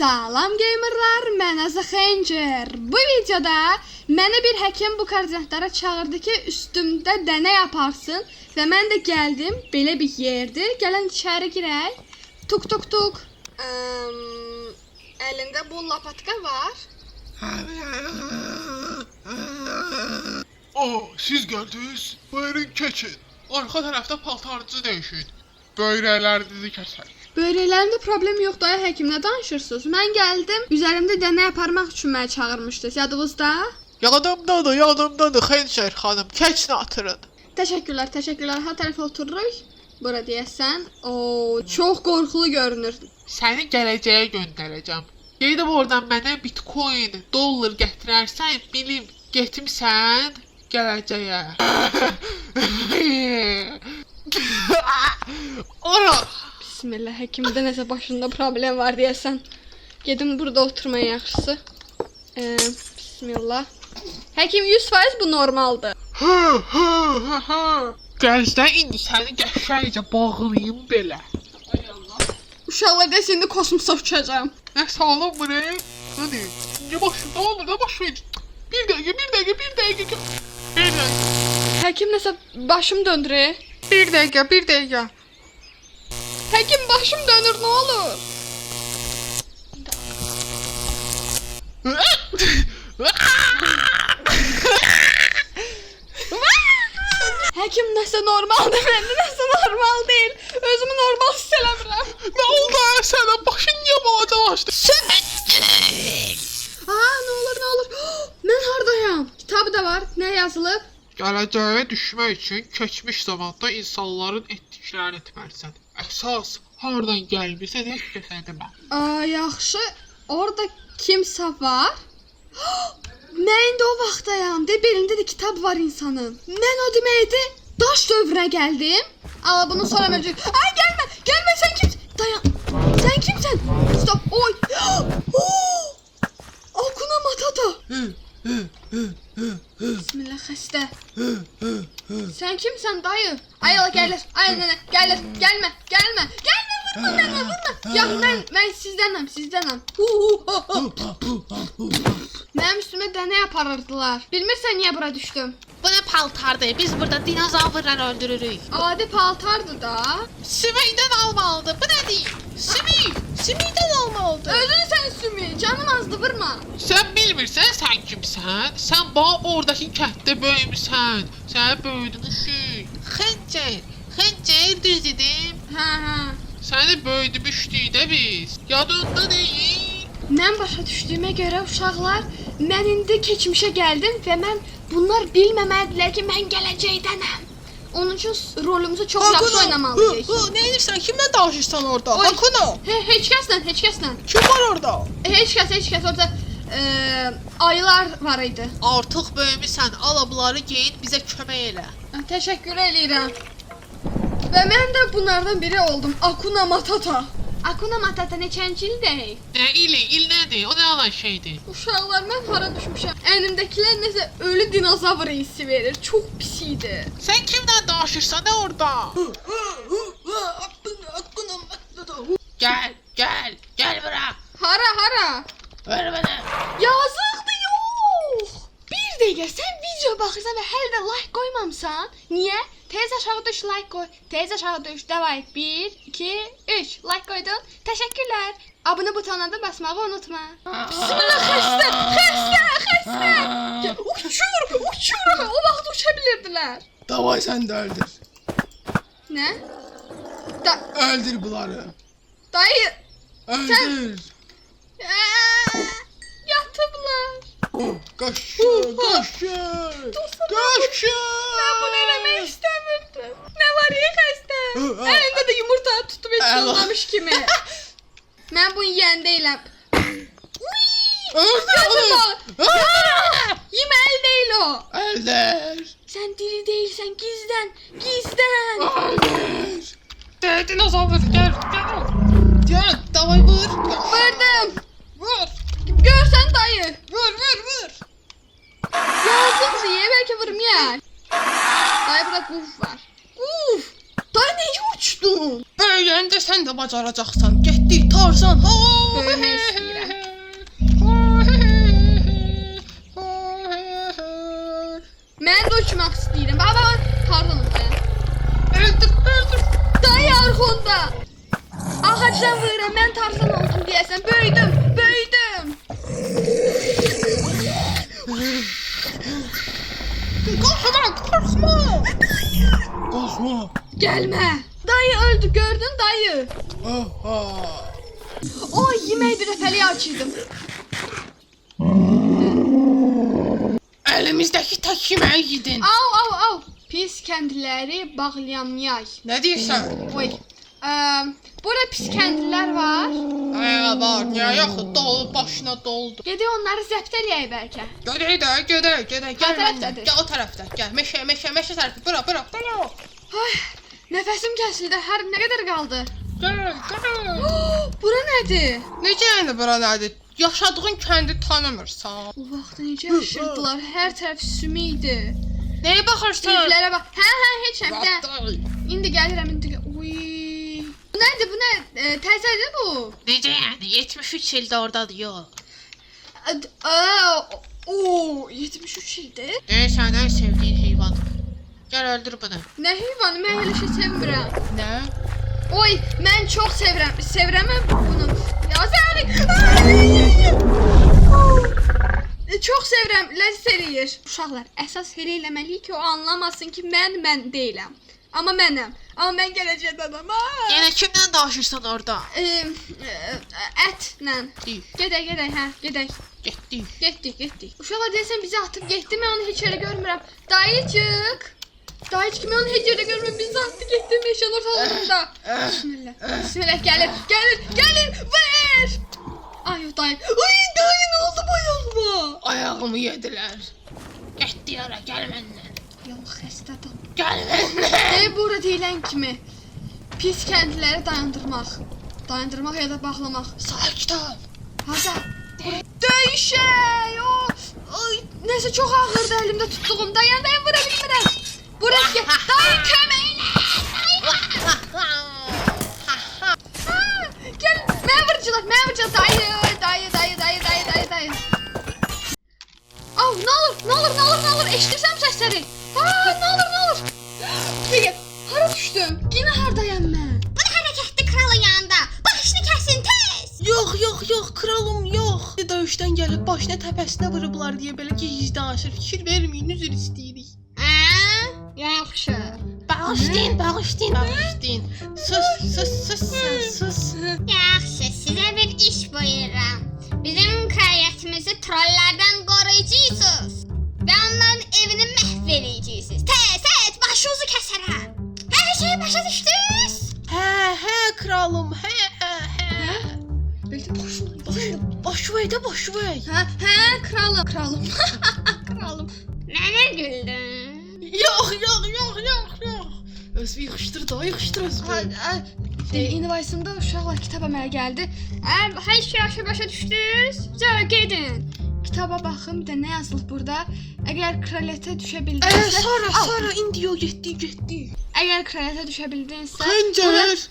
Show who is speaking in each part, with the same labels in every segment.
Speaker 1: Salam gamerlar, mən Azə Xəncər. Bu videoda mənə bir həkim bu koordinatlara çağırdı ki, üstümdə dənə yaparsın və mən də gəldim. Belə bir yerdir. Gəlin içəri girək. Tuk tuk tuk. Əm, əlində bu lapatka var.
Speaker 2: Aa, siz geldiniz. Buyurun keçin. Arka tarafta paltarcı değişin. Böyrələrinizi kəsək.
Speaker 1: Böyrəklərimdə problem yoxdur, ay həkim, nə danışırsınız? Mən gəldim, üzərimdə dənə yaparmaq üçün məni çağırmışdınız. Yadınızda?
Speaker 2: Yadımdadır, yadımdadır Xenşər xanım. Keçin atırın.
Speaker 1: Təşəkkürlər, təşəkkürlər. Ha tərəfə otururuq. Bura deyəsən. Oo, çox qorxulu görünür.
Speaker 2: Səni gələcəyə göndərəcəm. Gedib oradan mənə bitcoin, dollar gətirərsən, bilim, getmisən gələcəyə. Ora!
Speaker 1: Bismillah, həkimdə nəsə başında problem var deyəsən. Gedim burada oturmaya yaxşısı. Ee, bismillah. Həkim 100% bu normaldır.
Speaker 2: Gəzdə indi səni qəşəngcə bağlayım belə.
Speaker 1: Uşaqlar desə indi kosmosa uçacağam.
Speaker 2: Nə sağlam bu ne? Hadi. Ne başında olur da başlayın. Bir dakika, bir dakika, bir dakika. Bir dakika,
Speaker 1: Həkim nəsə başım döndürür.
Speaker 2: bir dakika, bir dakika.
Speaker 1: Həkim başım dönür, nə olur? Həkim nəsə normaldır, məndə nəsə normal deyil. Özümü normal hiss eləmirəm.
Speaker 2: ne oldu ya sana? Başın niye bağcılaştı?
Speaker 1: Aa, nə olur, nə olur. Mən hardayam? Kitabı da var. Nə yazılıb?
Speaker 2: Gələcəyə düşmək üçün keçmiş zamanda insanların etdiklərini etməlisən. Əsas hardan gəlmisən heç kəsə demə.
Speaker 1: Aa, yaxşı. Orada kimsə var? Mən indi o vaxtdayam. De belində də kitab var insanın. Mən o deməkdir. Daş dövrünə gəldim. Ala bunu sonra məcbur. Ay gəlmə, gəlmə sən kim? Dayan. Sən kimsən? Stop. Oy. Akuna Matata. Bismillah xəstə. Sən kimsən dayı? Ay ala gəlir. Ay nənə, gəlir. Gəlmə, gəlmə. Gəlmə vurma mənə, vurma. Ya mən mən sizdənəm, sizdənəm. Hu, hu, hu, hu. Mənim üstümə dənə yaparırdılar. Bilmirsən niyə bura düşdüm?
Speaker 3: Bu ne paltardır? Biz burada dinozavrları öldürürük.
Speaker 1: Adi paltardı da.
Speaker 3: Sümükten almalıdır. Bu ne değil? Sümük. Sümükten almalıdır.
Speaker 1: Özün sən sümü, canım azdı vurma.
Speaker 2: Sən bilmirsən sən kimsən? Sən bax oradakı kənddə böyümüsən. Səni böyüdmüşük.
Speaker 3: Xəncər. Xəncər düz dedim.
Speaker 1: Hə, hə.
Speaker 2: Səni böyüdmüşdük də biz. Yadında deyil.
Speaker 1: Mən başa düşdüyümə görə uşaqlar, mən indi keçmişə gəldim və mən bunlar bilməməlidirlər ki, mən gələcəkdənəm. Onun üçün rolumuzu çox yaxşı oynamalıyıq.
Speaker 3: ne edirsən? Kimle danışırsan orada?
Speaker 1: Oy.
Speaker 3: Hakuno.
Speaker 1: He, heç kəslə, heç kəslə.
Speaker 3: Kim var orada?
Speaker 1: Heç kəs, heç kəs orada e, ayılar var idi.
Speaker 3: Artıq böyümüsən. Al bunları geyin bizə kömək elə.
Speaker 1: Təşəkkür eləyirəm. Və mən də bunlardan biri oldum. Akuna Matata. Akuna Matata neçənci ildir?
Speaker 2: Nə ili, il nədir? O nə olan şeydir?
Speaker 1: Uşaqlar, mən hara düşmüşəm? Əynimdəkilər nəsə ölü dinozavr hissi verir. Çox pis idi.
Speaker 2: Sən kimlə danışırsan nə orada?
Speaker 3: Gəl, gəl, gəl bura.
Speaker 1: Hara, hara?
Speaker 3: Ver mənə.
Speaker 1: Yazıqdır, yox. Bir dəqiqə sən video baxırsan və hələ də like qoymamısan. Niyə? Tez aşağı düş, like qoy. Tez aşağı düş. Davay. 1 2 3 like qoydun. Təşəkkürlər. Abunə butonuna da basmağı unutma. Bismillah xəstə, xəstə, xəstə. Uçur, uçur. O vaxt uça bilirdilər.
Speaker 4: Davay sen de öldür.
Speaker 1: Nə? Da,
Speaker 4: Öldür bunları.
Speaker 1: dayı.
Speaker 4: Öldür.
Speaker 1: Aa, yatıblar.
Speaker 4: Kaçır,
Speaker 1: Hu, hu.
Speaker 4: kaçır.
Speaker 1: Dostum,
Speaker 4: Kaçır.
Speaker 1: Ben bunu eləmək istəmirdim. Nə var ya xəstə?
Speaker 4: Hı, hı.
Speaker 1: Əlində də yumurta olmamış kimi. Mən bunu yeyən deyiləm.
Speaker 4: Öldür
Speaker 1: Yazın
Speaker 4: onu.
Speaker 1: o.
Speaker 4: Öldür.
Speaker 1: Sən diri deyilsən, gizlən, gizlən.
Speaker 4: Öldür.
Speaker 2: Də dinozavr gəl, gəl.
Speaker 4: Gel, davay vur.
Speaker 1: Vurdum.
Speaker 4: bacaracaqsan.
Speaker 1: Getdi Tarzan.
Speaker 4: Ha! Böyümə istəyirəm.
Speaker 1: Mən də uçmaq istəyirəm. Baba, Tarzan uçdu. Öldür, öldür. Dayı arxonda. Ağacdan
Speaker 4: vurur. Mən Tarzan oldum deyəsən. Böyüdüm, böyüdüm.
Speaker 1: Qorxma, qorxma. Qorxma. Gəlmə. Dayı öldü, gördün dayı. O yemeği bir refeli açıyordum.
Speaker 4: Elimizdeki tek yemeği yedin.
Speaker 1: Au au au. Pis kendileri bağlayan yay.
Speaker 4: Ne diyorsun?
Speaker 1: Oy. Eee, burada pis kendiler var.
Speaker 4: Aa var. Niye yok? Dolu başına doldu.
Speaker 1: Gedi onları zəbt eləyək bəlkə.
Speaker 4: Gödey de gödey gödey. Gel
Speaker 1: tarafta
Speaker 4: benimle.
Speaker 1: dur.
Speaker 4: Gel o tarafta. Gel meşe meşe meşe tarafı. Bura bura bura.
Speaker 1: Ay, nəfəsim kəsildi. Hər nə qədər qaldı?
Speaker 4: Gel gel.
Speaker 1: Bura nədir?
Speaker 4: Necə yəni bura nədir? Yaşadığın kəndi tanımırsan.
Speaker 1: Bu vaxt necə yaşırdılar? Hər tərəf sümük idi.
Speaker 4: Nəyə baxırsan?
Speaker 1: Evlərə bax. Hə, hə, heç nə. İndi gəlirəm, indi. gəl- Uy. Bu nədir? Bu nə? E, təzədir bu.
Speaker 3: Necə yəni? 73 ildə ordadır, yox.
Speaker 1: Ad- Aa, o 73 ildir.
Speaker 3: Deyirsən ən sevdiyin heyvan. Gəl öldür bunu.
Speaker 1: Nə heyvanı? Mən elə şey sevmirəm.
Speaker 4: Nə?
Speaker 1: Oy, mən çox sevirəm. Sevirəm bunu. Ya. E, Çox sevirəm. Ləzzət eləyir. Uşaqlar, əsas elə eləməliyik ki, o anlamasın ki, mən mən deyiləm. Amma mənəm. Amma mən gələcək adamam.
Speaker 3: Yəni kimlə danışırsan orada?
Speaker 1: E, e, ətlə. Gedək, gedək, hə, gedək.
Speaker 4: Getdik.
Speaker 1: Getdik, getdik. Uşaqlar deyəsən bizi atıb getdi. Mən onu heç yerə görmürəm. Dayıcıq. Dayıcıq mən onu heç yerdə görmürəm. Bizi atdı getdi meşənin ortalarında. Bismillah. Bismillah gəlir, gəlir, gəlir. Ver. Ay dayı. Ay dayı nə oldu bu ayağıma?
Speaker 4: Ayağımı yediler. Getdi yara gel benimle.
Speaker 1: Yox, xəstədir.
Speaker 4: Gel benimle.
Speaker 1: Ey burada deyilən kimi pis kəndləri dayandırmaq. Dayandırmaq ya da bağlamaq.
Speaker 4: Sakit ol.
Speaker 1: Haza. Döyüşək. O. Ay, nəsə çox ağırdı əlimdə tutduğum. Dayan, dayan, vura bilmirəm.
Speaker 4: Təpəsinə vurublar deyə belə giz danışır. Fikir verməyin, üzr istəyirik.
Speaker 5: Hə? Yaxşı.
Speaker 4: Bağışlayın, bağışlayın, bağışlayın. Sus, sus, sus, sən sus.
Speaker 5: Yaxşı, sizə bir iş buyururam. Bizim kraliyyətimizi trollərdən qoruyacaqsınız. Və onların evini məhv edəcəksiniz. Tez, tez, başınızı kəsərəm. Hər şeyi başa düşdünüz?
Speaker 4: Hə, hə, kralım, hə, hə, hə.
Speaker 1: Bəlkə başım.
Speaker 4: Baş ver də, baş ver.
Speaker 1: Kralım. Kralım. kralım.
Speaker 5: Mənə güldün.
Speaker 4: Yox, yox, yox, yox, yox. Özü yığışdır da, yığışdır özü.
Speaker 1: E, İnnovasiyonda uşaqlar kitaba mənə gəldi. Ə, hər şey aşağı başa düşdünüz? Sonra gedin. Kitaba baxın, bir də nə yazılıb burada? Əgər kraliyyətə düşə
Speaker 4: Ə,
Speaker 1: bildinsə,
Speaker 4: sonra,
Speaker 1: Al.
Speaker 4: sonra indi o getdi, getdi.
Speaker 1: əgər kraliyyətə düşə bildinsə,
Speaker 4: Xəncər.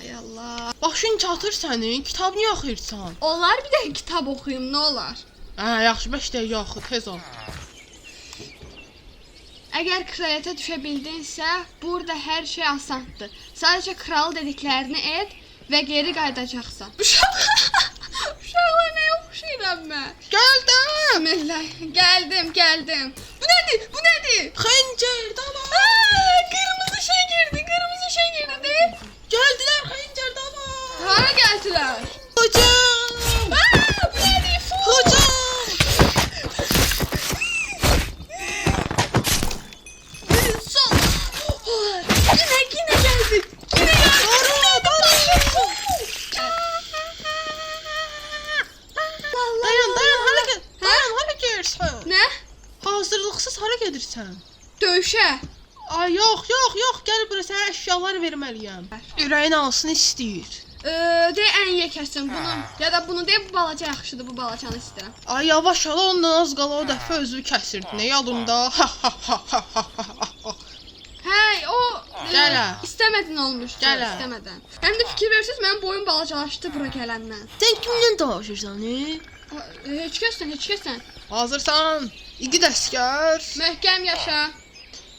Speaker 1: Ay Allah.
Speaker 4: Başın çatır sənin, kitab niyə oxuyursan?
Speaker 1: Onlar bir də kitab oxuyum, nə olar?
Speaker 4: Hə, yaxşı, 5 dəqiqə oxu, tez ol.
Speaker 1: Əgər kraliyyətə düşə bildinsə, burada hər şey asandır. Sadəcə kral dediklərini et və geri qayıdacaqsan. Uşaqlar nə oxşayıram mən?
Speaker 4: Gəldim.
Speaker 1: Bismillah. Gəldim, gəldim. Bu nədir? Bu nədir?
Speaker 4: Hazırlıqsız hara gedirsən?
Speaker 1: Döyüşə.
Speaker 4: Ay, yox, yox, yox, gəl bura sənə əşyalar verməliyəm. Ürəyin alsın istəyir.
Speaker 1: Ee, de ən yekəsin bunu. Ya da bunu de bu balaca yaxşıdır, bu balacanı istəyirəm.
Speaker 4: Ay, yavaş ol, ondan az qala o dəfə özü kəsirdi. Nə yadında? Ha ha ha ha ha ha ha.
Speaker 1: Hə, o e,
Speaker 4: Gəl ha.
Speaker 1: İstəmədin olmuşdu,
Speaker 4: Gəl ha.
Speaker 1: istəmədən. Həm də fikir verirsiniz, mənim boyum balacalaşdı bura gələndən.
Speaker 4: Sən kimlə danışırsan, e?
Speaker 1: Ha, Heç kəssən, heç kəssən.
Speaker 4: Hazırsan? İki dəstgər.
Speaker 1: Möhkəm yaşa.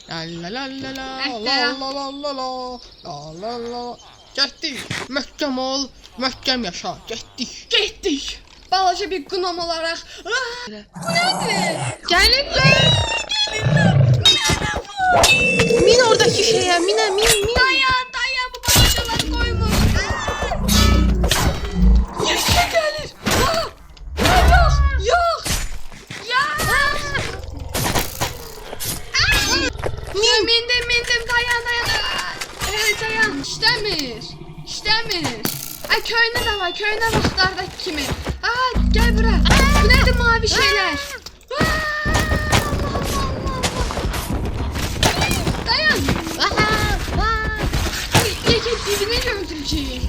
Speaker 4: La la la la la
Speaker 1: Eh,
Speaker 4: la
Speaker 1: ya.
Speaker 4: la la la la la la la Getdik. Möhkəm ol, möhkəm yaşa. Getdik.
Speaker 1: Getdik. Balaca bir qnom olaraq. Ah, bu nədir? Gəlirlər. Gəlirlər. Bu nədir bu?
Speaker 4: Min oradakı şeyə,
Speaker 1: ki dibine gördüreceğim?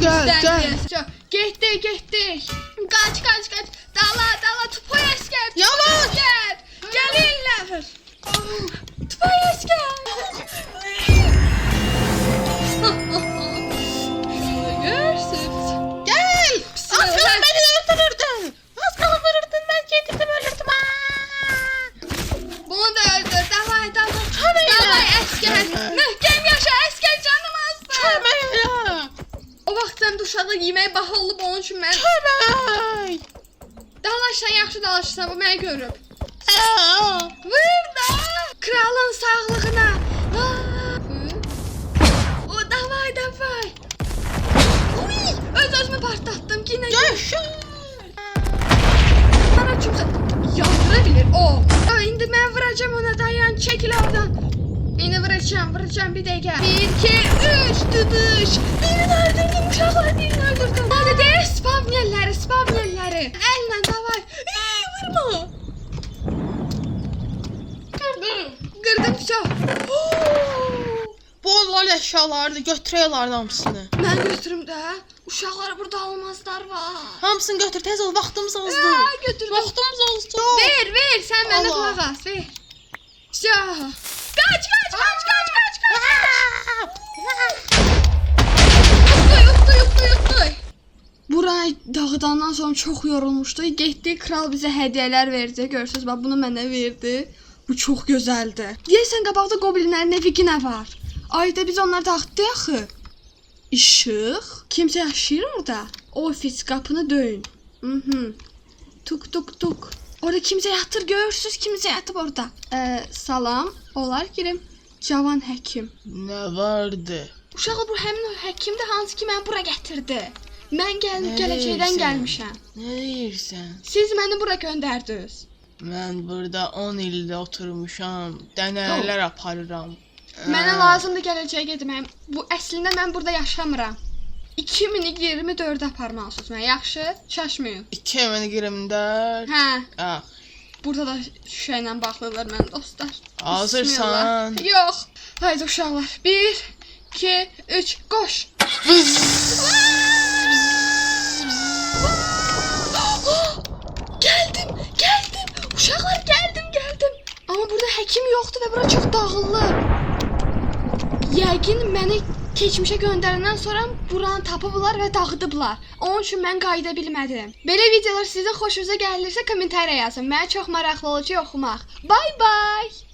Speaker 4: Gəl, gəl.
Speaker 1: Getdik, getdik. Kaç, kaç, kaç. Dala, dala, tupoy esker.
Speaker 4: Yavaş.
Speaker 1: Esker. Gelirler. Tupoy esker. Yandırabilir o. Aa, indi ben vuracağım ona dayan çekil oradan. İndi vuracağım vuracağım bir dakika. Bir iki üç tutuş. Birini öldürdüm uşaklar birini öldürdüm. Hadi de spam yerleri spam yerleri. Elle davay. Ey, vurma. Kırdım. Kırdım çok.
Speaker 4: Bu onlar əşyalardır, götürəylər hamısını.
Speaker 1: Ben götürüm de. Uşaklar burada olmazlar var.
Speaker 4: Hamısını götür, tez ol, vaxtımız azdır.
Speaker 1: Aa, götür.
Speaker 4: Vaxtımız azdır.
Speaker 1: Ver ver bana
Speaker 4: Allah.
Speaker 1: kulak as ver. Ya. Kaç kaç kaç kaç kaç kaç. Yuttu yuttu yuttu yuttu. Buray dağıdandan sonra çox yorulmuşdu. Getdi kral bizə hədiyyələr verdi. Görürsüz bax bunu mənə verdi. Bu çox gözəldir. Deyəsən qabaqda goblinlərin evi nə var? Ayda biz onları dağıtdıq axı. İşıq. Kimsə yaşayır orada. Ofis qapını döyün. Mhm. Tuk tuk tuk. Orada kimsə yatır görürsüz kimsə yatıb orada. Ee, salam. Olar girim. Cavan həkim.
Speaker 4: Nə vardı?
Speaker 1: Uşağı bu həmin həkimdir hansı ki məni bura gətirdi. Mən gəl
Speaker 4: Nə
Speaker 1: gələcəkdən
Speaker 4: deyirsən?
Speaker 1: gəlmişəm.
Speaker 4: Nə deyirsən?
Speaker 1: Siz məni bura göndərdiniz.
Speaker 4: Mən burada 10 ildə oturmuşam, dənələr aparıram.
Speaker 1: Mənə lazımdır gələcəyə getməyim. Bu əslində mən burada yaşamıram. 2024-də aparmalısınız mənə. Yaxşı? Şaşmayın.
Speaker 4: 2024.
Speaker 1: Hə,
Speaker 4: Ha,
Speaker 1: burada da şüşə ilə baxırlar mənim dostlar.
Speaker 4: hazırsan.
Speaker 1: Yox. Haydi uşaqlar. 1 2 3 qoş. Gəldim, gəldim. Uşaqlar gəldim, gəldim. Amma burada həkim yoxdur və bura çox dağıllı. Yəqin məni keçmişə göndərəndən sonra buranı tapıblar və dağıdıblar. Onun üçün mən qayıda bilmədim. Belə videolar sizin xoşunuza gəlirsə kommentariya yazın. Mənə çox maraqlı olacaq oxumaq. Bye bye.